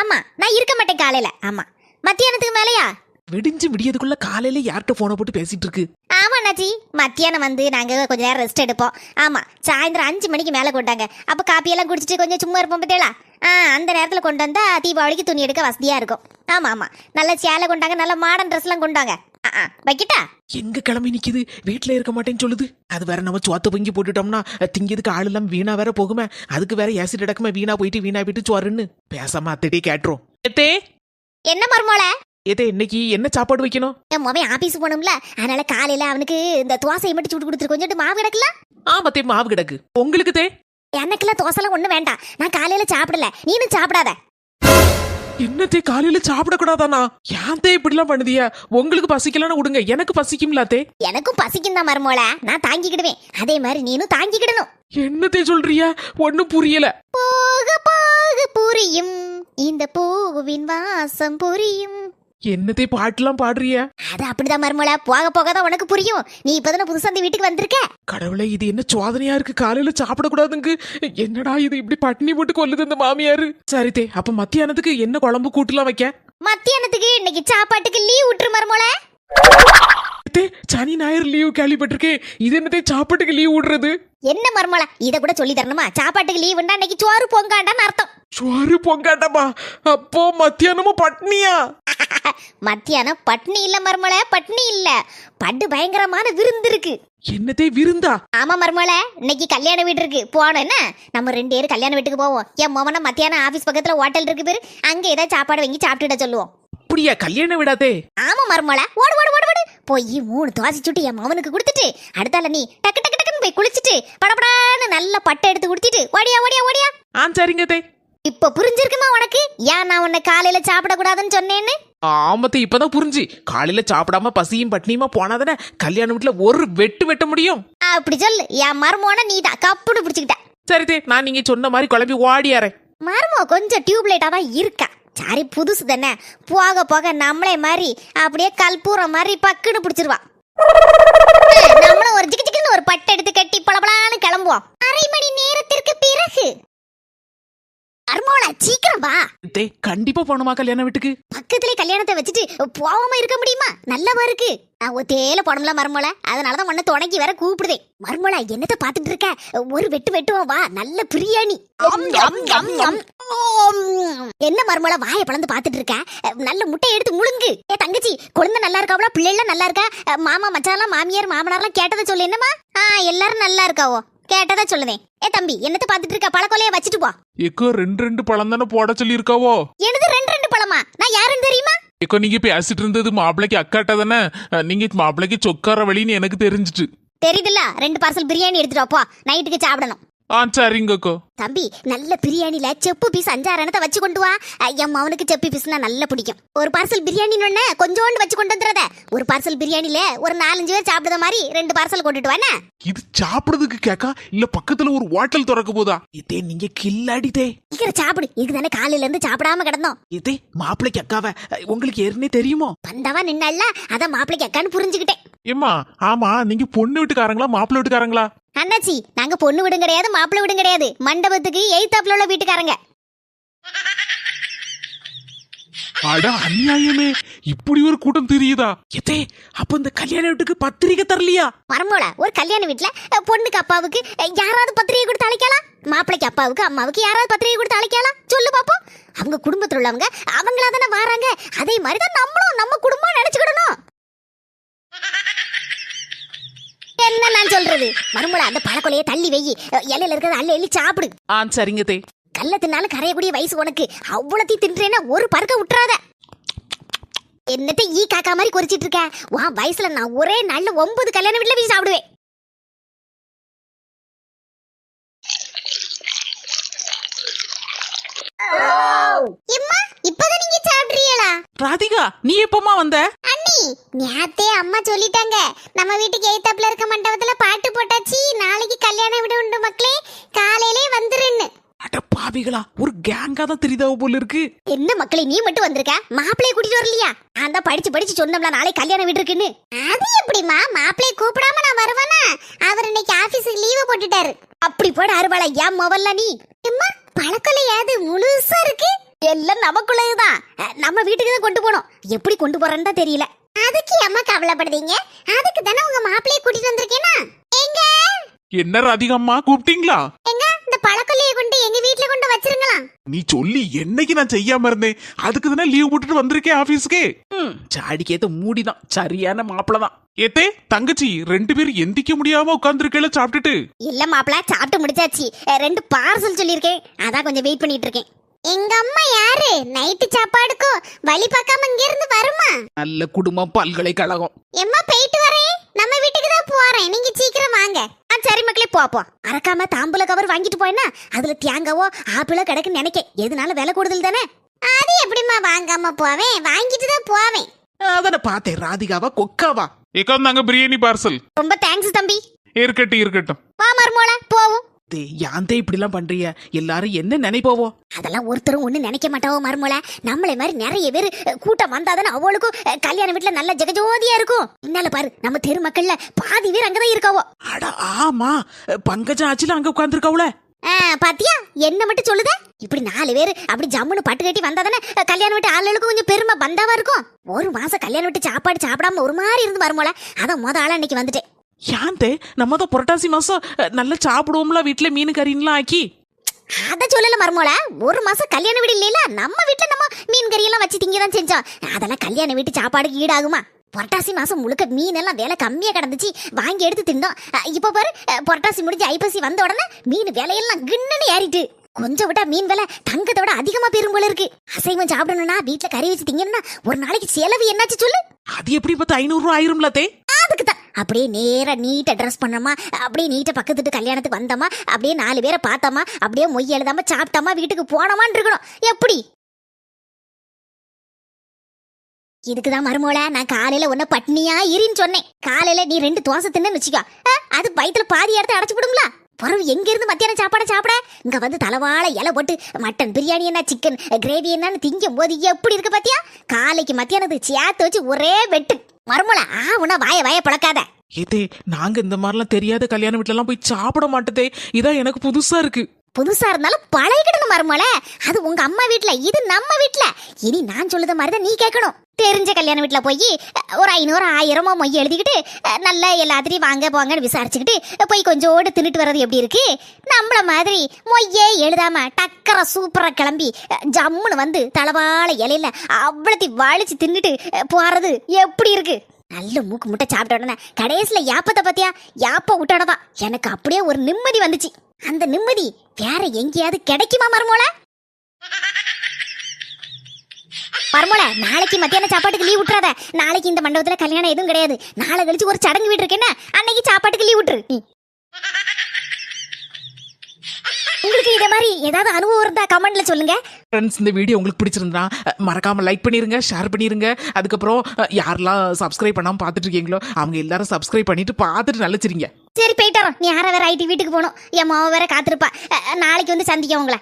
ஆமா நான் இருக்க மாட்டேன் காலையில. ஆமா. மத்தியானத்துக்கு மேலையா? விடிஞ்சு விடியதுக்குள்ள காலையில யார்கிட்ட போனை போட்டு பேசிட்டு இருக்கு? ஆமா அண்ணாச்சி. மத்தியானம் வந்து நாங்க கொஞ்ச நேரம் ரெஸ்ட் எடுப்போம். ஆமா சாயந்தரம் அஞ்சு மணிக்கு மேல கொண்டாங்க. அப்ப காப்பி எல்லாம் குடிச்சிட்டு கொஞ்சம் சும்மா இருப்போம் பத்தியலா ஆ அந்த நேரத்துல கொண்டு வந்தா தீபாவளிக்கு துணி எடுக்க வசதியா இருக்கும். ஆமா ஆமா. நல்ல சேலை கொண்டாங்க நல்ல மாடர்ன் ட்ரெஸ் எல்லாம் கொண்டாங்க வைக்கட்டா எங்க கிளம்பி நிக்குது? வீட்ல இருக்க மாட்டேன்னு சொல்லுது. அது வேற நம்ம சோத்த பொங்கி போட்டுட்டோம்னா திங்கிறதுக்கு ஆள் எல்லாம் வீணா வேற போகுமே. அதுக்கு வேற ஏசிட் அடக்குமே வீணா போயிட்டு வீணா போயிட்டு சோறுன்னு பேசாம அத்தடி கேட்டுரும். ஏத்தே? என்ன மருமோல ஏதே இன்னைக்கு என்ன சாப்பாடு வைக்கணும்? என் மொபைல் ஆபீஸ் போகணும்ல. அதனால காலையில அவனுக்கு இந்த தோசையை மட்டும் சுட்டு கொடுத்துரு. கொஞ்சம் மாவு கிடக்கல? ஆமாத்தே மாவு கிடக்கு. உங்களுக்கு தே? எனக்குலாம் தோசைலாம் ஒண்ணு வேண்டாம். நான் காலையில சாப்பிடல. நீனும் சாப்பிடாத. என்னத்தே காலையில சாப்பிடக்கூடாதானா? ஏன் தே இப்படிலாம் பண்ணுதியா? உங்களுக்கு பசிக்கலன்னு விடுங்க எனக்கு பசிக்கும்லாத்தே எனக்கும் பசிக்கும் தான் மருமோல நான் தாங்கிக்கிடுவேன். அதே மாதிரி நீனும் தாங்கிக்கிடணும். என்னத்தே சொல்றியா? ஒண்ணும் புரியல. போக போக புரியும். இந்த பூவின் வாசம் புரியும். என்னத்தே பாட்டுலாம் பாடுறியா? அது அப்படிதான் மருமோல போக போக தான் உனக்கு புரியும். நீ இப்பதானே புதுசா அந்த வீட்டுக்கு வந்திருக்க? கடவுளே இது என்ன சோதனையா இருக்கு? காலையில சாப்பிடக்கூடாதுங்க. என்னடா இது இப்படி பட்டினி போட்டு கொல்லுது இந்த மாமியாரு? சரி தே அப்ப மத்தியானத்துக்கு என்ன குழம்பு கூட்டுலாம் வைக்க? மத்தியானத்துக்கு இன்னைக்கு சாப்பாட்டுக்கு லீவ் விட்டுரு மருமோல தே சனி ஞாயிறு லீவ் கேள்விப்பட்டிருக்கேன் இது என்னதே சாப்பாட்டுக்கு லீவ் விடுறது? என்ன மருமோல இத கூட சொல்லி தரணுமா? சாப்பாட்டுக்கு லீவுண்டா இன்னைக்கு சோறு பொங்காண்டான்னு அர்த்தம். சோறு பொங்காட்டமா அப்போ மத்தியானமும் பட்னியா? மத்தியானம் பட்னி இல்ல மருமோல பட்னி இல்ல. பட்டு பயங்கரமான விருந்து இருக்கு. என்னதே விருந்தா? ஆமா மருமோல இன்னைக்கு கல்யாண வீடு இருக்கு. போனோம் என்ன? நம்ம ரெண்டு பேரும் கல்யாண வீட்டுக்கு போவோம். என் மோமனை மத்தியானம் ஆபீஸ் பக்கத்துல ஹோட்டல் இருக்கு பேரு. அங்க ஏதாவது சாப்பாடு வாங்கி சாப்பிட்டுட சொல்லுவோம். அப்படியா? கல்யாணம் விடாதே ஆமா மருமோல ஓடு ஓடு. போய் மூணு தோசை சுட்டு என் மவனுக்கு கொடுத்துட்டு அடுத்தால நீ டக்கு டக்கு டக்குன்னு போய் குளிச்சுட்டு படபடான்னு நல்ல பட்டை எடுத்து கொடுத்துட்டு ஓடியா ஓடியா ஓடியா. ஆ சரிங்க தே. இப்ப புரிஞ்சிருக்குமா உனக்கு? ஏன் நான் உன்னை காலையில சாப்பிடக்கூடாதுன்னு சொன்னேன்னு? ஆமத்தை இப்பதான் புரிஞ்சு. காலையில சாப்பிடாம பசியும் பட்னியுமா போனாதானே கல்யாண வீட்டுல ஒரு வெட்டு வெட்ட முடியும். அப்படி சொல்லு என் மருமோன நீ தான் கப்புன்னு பிடிச்சிக்கிட்ட. சரி தே நான் நீங்க சொன்ன மாதிரி குழம்பி ஓடியாரேன். மருமோ கொஞ்சம் டியூப்லைட்டா தான் இருக்கா? சரி புதுசு தானே. போக போக நம்மளே மாதிரி அப்படியே கல்பூரம் மாதிரி பக்குன்னு பிடிச்சிருவா. நம்மளும் ஒரு ஜிக்கு ஜிக்குன்னு ஒரு பட்டை எடுத்து கட்டி பளபளான்னு கிளம்புவோம் அரை மணி நேரத்திற்கு பிறகு மருமோல சீக்கிரம் வா. தே கண்டிப்பா போகணுமா கல்யாண வீட்டுக்கு? பக்கத்திலே கல்யாணத்தை வச்சுட்டு போகாம இருக்க முடியுமா? நல்லவா இருக்கு. நான் ஒத்தேல போனோம்ல மருமலை அதனாலதான் உன்னை துணைக்கி வேற கூப்பிடுதேன். மருமலை என்னத்த பாத்துட்டு இருக்க? ஒரு வெட்டு வெட்டுவோம் வா. நல்ல பிரியாணி. என்ன மருமலை வாயை பழந்து பாத்துட்டு இருக்க? நல்ல முட்டை எடுத்து முழுங்கு. ஏ தங்கச்சி குழந்தை நல்லா இருக்காவளா பிள்ளைலாம் நல்லா இருக்கா? மாமா மச்சான்லாம் மாமியார் மாமனார்லாம் கேட்டதை சொல்லு என்னமா ஆ எல்லாரும் நல்லா இருக்காவோ? கேட்டதை சொல்லுதேன் ஏ தம்பி என்னத்த பாத்துட்டு இருக்க பழக்கொலைய வச்சுட்டு போ. எக்கோ ரெண்டு ரெண்டு பழம் தானே போட சொல்லியிருக்காவோ? எனது ரெண்டு ரெண்டு பழமா? நான் யாருன்னு தெரியுமா? எக்கோ நீங்க பேசிட்டு இருந்தது மாப்பிள்ளைக்கு அக்காட்ட தானே? நீங்க மாப்பிள்ளைக்கு சொக்கார வழின்னு எனக்கு தெரிஞ்சிட்டு தெரியுதுல்ல ரெண்டு பார்சல் பிரியாணி எடுத்துட்டு வாப்பா நைட்டுக்கு சாப்பிடணும். ஆ சரிங்கக்கோ தம்பி நல்ல பிரியாணில செப்பு பீஸ் அஞ்சாறு எண்ணத்தை வச்சு கொண்டு வா. என் மவனுக்கு செப்பு பீஸ்னா நல்லா பிடிக்கும். ஒரு பார்சல் பிரியாணி ஒண்ணு கொஞ்சோண்டு வச்சு கொண்டு வந்துடுறத ஒரு பார்சல் பிரியாணில ஒரு நாலஞ்சு பேர் சாப்பிடுற மாதிரி ரெண்டு பார்சல் கொண்டுட்டு வானே இது சாப்பிடுறதுக்கு கேக்கா? இல்ல பக்கத்துல ஒரு ஹோட்டல் திறக்க போதா? இதே நீங்க கில்லாடிதே சீக்கிரம் சாப்பிடு. இதுக்கு தானே காலையில இருந்து சாப்பிடாம கிடந்தோம். இதே மாப்பிள்ளைக்கு அக்காவ உங்களுக்கு ஏற்கனவே தெரியுமோ? வந்தவா நின்னல்ல அதான் மாப்பிளைக்கு அக்கான்னு புரிஞ்சுக்கிட்டேன். ஏம்மா ஆமா நீங்க பொண்ணு வீட்டுக்காரங்களா மாப்பிள்ளை வீட்டுக்காரங்களா? அண்ணாச்சி நாங்க பொண்ணு வீடும் கிடையாது மாப்பிள்ளை வீடும் கிடையாது. மண்டபத்துக்கு எய்தாப்புல உள்ள வீட்டுக்காரங்க. அட அநியாயமே. இப்படி ஒரு கூட்டம் தெரியுதா? எதே அப்ப இந்த கல்யாண வீட்டுக்கு பத்திரிக்கை தரலையா? மரமோல ஒரு கல்யாண அஹ், பொண்ணுக்கு அப்பாவுக்கு யாராவது பத்திரிகை கொடுத்து அழைக்கலாம் மாப்பிளைக்கு அப்பாவுக்கு அம்மாவுக்கு யாராவது பத்திரிகை கொடுத்து அழைக்கலாம் சொல்லு பாப்போம். அவங்க குடும்பத்துல உள்ளவங்க அவங்களா தானே வராங்க. அதே மாதிரி தான் நம்மளும் நம்ம குடும்பம் நினைச்சுக்கிடணும். என்ன நான் சொல்றது? மருமல அந்த பழக்கொலையை தள்ளி வெயி. இலையில இருக்கிறத அள்ளி அள்ளி சாப்பிடு. ஆ சரிங்க தே. கல்ல தின்னாலும் கரையக்கூடிய வயசு உனக்கு. அவ்வளோத்தையும் தின்றேன்னா ஒரு பருக்க விட்டுறாத. என்னத்த ஈ காக்கா மாதிரி குறிச்சிட்டு இருக்க? உன் வயசுல நான் ஒரே நாள்ல ஒன்பது கல்யாண வீட்டுல போய் சாப்பிடுவேன் எம்மா இப்பதான் நீங்க சாப்பிடுறீங்களா ராதிகா நீ எப்பமா வந்த? அண்ணி நேத்தே அம்மா சொல்லிட்டாங்க. நம்ம வீட்டுக்கு எய்தாப்புல இருக்க மண்டபத்துல பாட்டு போட்டாச்சு. நாளைக்கு கல்யாண வீடு உண்டு மக்களே. காலையிலே வந்துருன்னு. அட பாவிகளா ஒரு கேங்கா தான் தெரியுதா போல இருக்கு? என்ன மக்களே நீ மட்டும் வந்திருக்க? மாப்பிளைய கூட்டிட்டு வரலையா? நான் தான் படிச்சு படிச்சு சொன்னோம்ல நாளை கல்யாண வீடு இருக்குன்னு. அது எப்படிமா மாப்பிளைய கூப்பிடாம நான் வருவேனா? அவர் இன்னைக்கு ஆபீஸுக்கு லீவு போட்டுட்டாரு. அப்படி போட அருவாளா ஏன் மொபல்ல நீ? அம்மா பழக்கொலை முழுசா இருக்கு. எல்லாம் நமக்குள்ளதுதான் நம்ம வீட்டுக்கு தான் கொண்டு போனோம் எப்படி கொண்டு போறேன்னு தான் தெரியல. அதுக்கு அம்மா கவலைப்படுதீங்க? அதுக்கு தானே உங்க மாப்பிள்ளைய கூட்டிட்டு வந்திருக்கேனா? எங்க? என்ன ராதிகாம்மா கூப்பிட்டீங்களா? எங்க? இந்த பழக்கொல்லியை கொண்டு எங்க வீட்ல கொண்டு வச்சிருங்களா நீ சொல்லி என்னைக்கு நான் செய்யாம இருந்தேன்? அதுக்கு தானே லீவ் போட்டுட்டு வந்திருக்கேன் ஆபீஸ்க்கு ம் சாடிக்கேத்த மூடிதான். சரியான மாப்பிள தான் ஏத்தே தங்கச்சி ரெண்டு பேரும் எந்திக்க முடியாம உட்காந்துருக்கேல சாப்பிட்டுட்டு. இல்ல மாப்பிள்ள சாப்பிட்டு முடிச்சாச்சு. ரெண்டு பார்சல் சொல்லியிருக்கேன். அதான் கொஞ்சம் வெயிட் பண்ணிட்டு இருக்கேன். எங்க அம்மா யாரு? நைட்டு சாப்பாடுக்கும் வழி பார்க்காம இங்க இருந்து வருமா? நல்ல குடும்பம் பல்கலைக்கழகம். எம்மா போயிட்டு வரேன். நம்ம வீட்டுக்கு தான் போறேன். நீங்க சீக்கிரம் வாங்க. ஆ சரி மக்களே போப்போம் மறக்காம தாம்பூல கவர் வாங்கிட்டு போயினா அதுல தேங்காவோ ஆப்பிளோ கிடக்குன்னு நினைக்க எதுனால விலை கூடுதல் தானே? அது எப்படிம்மா வாங்காம போவேன்? வாங்கிட்டு தான் போவேன். அதான பார்த்தேன். ராதிகாவா கொக்காவா? ஏக்காந்தாங்க பிரியாணி பார்சல் ரொம்ப தேங்க்ஸ் தம்பி. இருக்கட்டும் இருக்கட்டும். வா மருமோள போவோம். தே யாந்தே இப்படிலாம் பண்றிய எல்லாரும் என்ன நினைப்போவோ? அதெல்லாம் ஒருத்தரும் ஒண்ணு நினைக்க மாட்டாவோ மருமோள. நம்மளை மாதிரி நிறைய பேர் கூட்டம் வந்தாதானே அவளுக்கும் கல்யாண வீட்டுல நல்ல ஜெகஜோதியா இருக்கும். என்னால பாரு நம்ம தெரு மக்கள்ல பாதி பேர் அங்கதான் இருக்காவோ. அட ஆமா. பங்கஜ ஆச்சுல அங்க உட்காந்துருக்காவுல ஆ, பாத்தியா? என்ன மட்டும் சொல்லுத? இப்படி நாலு பேர் அப்படி ஜம்முன்னு பட்டு கட்டி வந்தாதானே கல்யாணம் வீட்டு ஆளுகளுக்கும் கொஞ்சம் பெருமை பந்தாவா இருக்கும்? ஒரு மாசம் கல்யாணம் வீட்டு சாப்பாடு சாப்பிடாம ஒரு மாதிரி இருந்து வரும்போல அதான் முத ஆளா இன்னைக்கு வந்துட்டேன். யாந்தே நம்ம தான் புரட்டாசி அஹ், நல்லா சாப்பிடுவோம்ல வீட்டுல மீன் கறின்லாம் ஆக்கி. அத சொல்லல மருமோல ஒரு மாசம் கல்யாண வீடு இல்லைல நம்ம வீட்டுல நம்ம மீன் கறி எல்லாம் வச்சு திங்க தான் செஞ்சோம். அதெல்லாம் கல்யாண வீட்டு சாப்பாடுக்கு ஈடாகுமா? புரட்டாசி மாசம் முழுக்க மீன் எல்லாம் விலை கம்மியா கிடந்துச்சு. வாங்கி எடுத்து திண்டோம் இப்ப பாரு புரட்டாசி முடிஞ்சு ஐப்பசி வந்த உடனே மீன் விலையெல்லாம் கிண்ணுன்னு ஏறிட்டு. கொஞ்சம் விட்டா மீன் விலை தங்கத்தோட அதிகமா பெரும் போல இருக்கு. அசைவம் சாப்பிடணும்னா வீட்டுல கறி வச்சு திங்கணும்னா ஒரு நாளைக்கு செலவு என்னாச்சு சொல்லு. அது எப்படி பார்த்து ஐநூறு ரூபா ஆயிரும்ல தே? அதுக்கு தான். அப்படியே நேராக நீட்டாக ட்ரெஸ் பண்ணோமா அப்படியே நீட்டாக பக்கத்துட்டு கல்யாணத்துக்கு வந்தோமா அப்படியே நாலு பேரை பார்த்தோமா அப்படியே மொய் எழுதாம சாப்பிட்டோமா வீட்டுக்கு போனோமான்னு இருக்கணும். எப்படி? இதுக்கு தான் மருமோள நான் காலையில உன்ன பட்னியா இருன்னு சொன்னேன். காலையில நீ ரெண்டு தோசை தின்னு வச்சுக்கோ. அது வயித்துல பாதி இடத்த அடைச்சு விடுங்களா பிறகு எங்க இருந்து மத்தியானம் சாப்பாடை சாப்பிட? இங்க வந்து தலைவாழ இலை போட்டு மட்டன் பிரியாணி என்ன சிக்கன் கிரேவி என்னன்னு திங்கும் போது எப்படி இருக்கு பாத்தியா? காலைக்கு மத்தியானத்துக்கு சேர்த்து வச்சு ஒரே வெட்டு. மருமோள ஆ உன்ன வாய வாய பழக்காத ஏதே நாங்க இந்த மாதிரிலாம் தெரியாத கல்யாண வீட்டுல எல்லாம் போய் சாப்பிட மாட்டதே இதான் எனக்கு புதுசா இருக்கு. புதுசா இருந்தாலும் பழகிடணும் மருமல அது உங்க அம்மா வீட்ல இது நம்ம வீட்ல. இனி நான் சொல்லுத மாதிரி தான் நீ கேட்கணும். தெரிஞ்ச கல்யாண வீட்டில் போய் ஒரு ஐநூறு ஆயிரமோ மொய் எழுதிக்கிட்டு நல்லா எல்லாத்திலையும் வாங்க போங்கன்னு விசாரிச்சுக்கிட்டு போய் கொஞ்சோடு தின்னுட்டு வர்றது எப்படி இருக்கு? நம்மள மாதிரி மொய்யே எழுதாம டக்கர சூப்பரா கிளம்பி ஜம்முன்னு வந்து தளவாழ இலையில அவ்வளோத்தையும் வலிச்சு தின்னுட்டு போகிறது போறது எப்படி இருக்கு? நல்ல மூக்கு முட்டை சாப்பிட்ட உடனே கடைசியில் யாப்பத்தை பார்த்தியா? யாப்ப விட்டோடதான் எனக்கு அப்படியே ஒரு நிம்மதி வந்துச்சு. அந்த நிம்மதி வேற எங்கேயாவது கிடைக்குமா மருமோள? மருமோள நாளைக்கு மத்தியான சாப்பாட்டுக்கு லீவ் விட்டுறாத. நாளைக்கு இந்த மண்டபத்துல கல்யாணம் எதுவும் கிடையாது. நாளை கழிச்சு ஒரு சடங்கு வீட்டு இருக்கேன்னா. அன்னைக்கு சாப்பாட்டுக்கு லீவ் விட்டுரு. நீ. உங்களுக்கு இத மாதிரி ஏதாவது அனுபவம் இருந்தா கமெண்ட்ல சொல்லுங்க. ஃப்ரெண்ட்ஸ் இந்த வீடியோ உங்களுக்கு பிடிச்சிருந்தா மறக்காம லைக் பண்ணிருங்க ஷேர் பண்ணிருங்க. அதுக்கப்புறம் யாரெல்லாம் சப்ஸ்கிரைப் பண்ணாம பார்த்துட்டு இருக்கீங்களோ அவங்க எல்லாரும் சப்ஸ்கிரைப் பண்ணிட்டு பார்த்துட்டு நல்லச்சிரிங்க சரி போயிட்டு வரோம். நீ யாரை வேற ஐடி வீட்டுக்கு போகணும். என் மாவை வேற காத்திருப்பா. நாளைக்கு வந்து சந்திக்க உங்களை.